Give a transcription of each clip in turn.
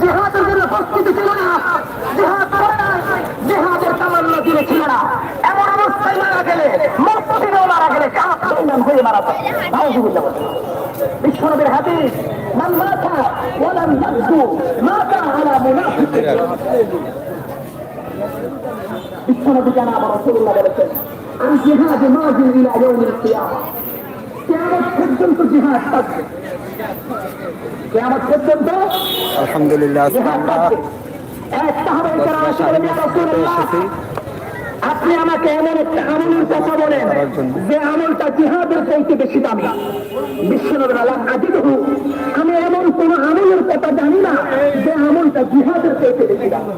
জেহাদের জন্য প্রস্তুতি ছিল না। জেহাদ করে না জেহাদের তামান্না দিলে ছিল না। এমন অবস্থায় মারা গেলে, মসজিদেও মারা গেলে কাপ পরিমাণ হয়ে মারা যায়? নাউজুবিল্লাহ বিশ্বনবীর হাদিস, মান মাতা ওয়ালাম ইয়াজু মাতা আলা মুনাফিক বিশ্বনবী জানাব, রাসূলুল্লাহ বলেছেন, আমি জিহাদে মাজিল ইলা ইয়াউমিল কিয়ামা। কিয়ামত পর্যন্ত জিহাদ থাকবে কিয়ামত পর্যন্ত আলহামদুলিল্লাহ এক বলেন, ইয়া রাসূলুল্লাহ, এসেছি আপনি আমাকে এমন একটা আমলের কথা বলেন যে আমলটা জিহাদের চাইতে বেশি দামি। বিশ্বনবীর আলাম আজিদহু আমি এমন কোন আমলের কথা জানি না যে আমলটা জিহাদের চাইতে বেশি দামি।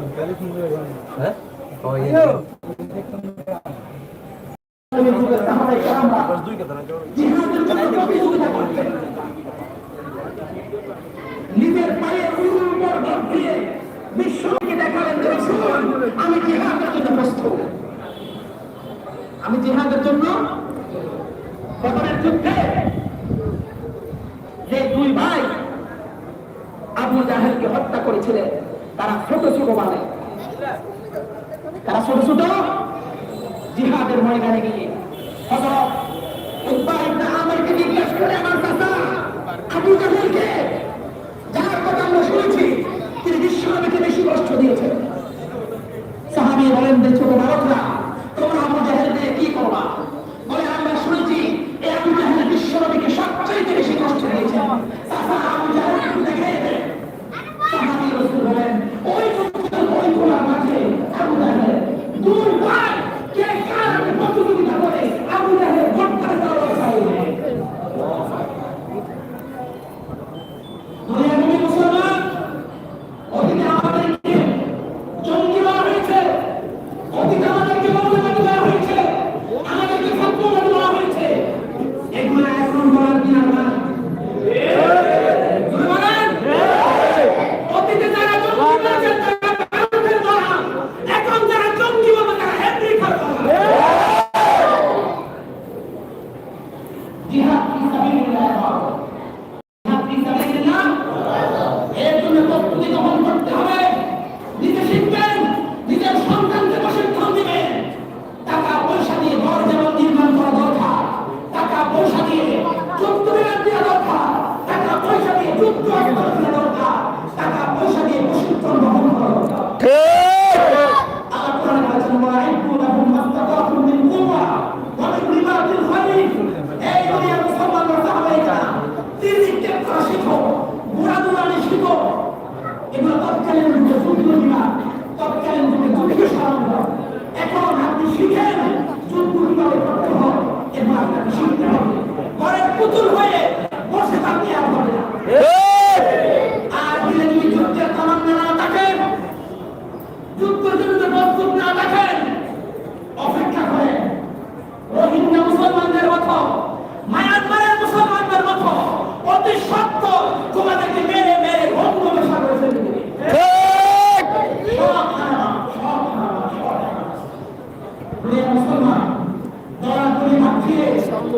নিজের পায়ে উপর ভর দিয়ে বিশ্বকে দেখালেন যে রাসূল, আমি জিহাদের জন্য প্রস্তুত। আমি জিহাদের জন্য বদরের যুদ্ধে যে দুই ভাই আবু জাহেলকে হত্যা করেছিলেন তারা ছোট ছোট মানে তারা ছোট ছোট জিহাদের ময়দানে গিয়ে হযরত উতবা ইবনে আমিরকে জিজ্ঞেস করে আমার চাচা আবু জাহেলকে যার কথা আমরা শুনেছি তিনি বিশ্বনবীকে বেশি কষ্ট দিয়েছেন সাহাবি বলেন যে ছোট বালকরা ঘোড়া এগুলো তৎকালীন যুগে যুদ্ধ বিমান তৎকালীন যুগে যুদ্ধ সারঙ্গ এখন আপনি শিখেন যুদ্ধ কীভাবে করতে হয় এবার আপনাকে শিখতে হবে।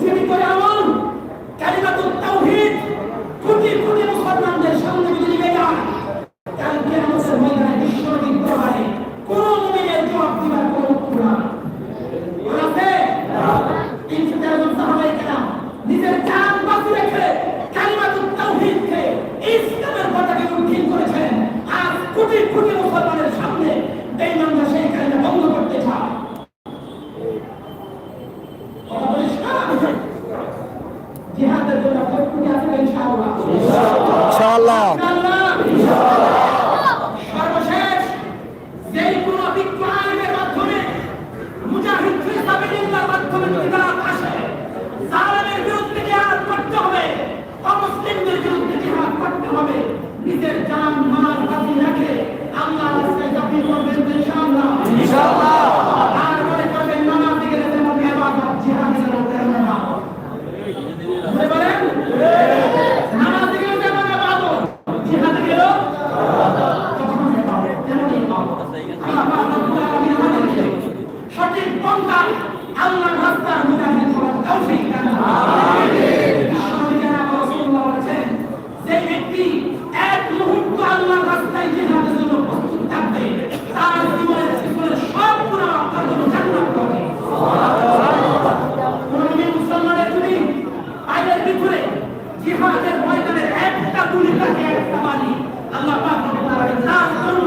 Lucha Victoria 1. আল্লাহর রাস্তার মুজাহিদ করার তৌফিক দান যে ব্যক্তি এক মুহূর্ত আল্লাহর রাস্তায় জিহাদের জন্য প্রস্তুত থাকবে, তার জীবনের জীবনের সব গুনাহ তার জন্য জান্নাত হবে জিহাদের ময়দানে একটা গুলি থাকে, একটা বালি, আল্লাহ পাক রব্বুল তার জন্য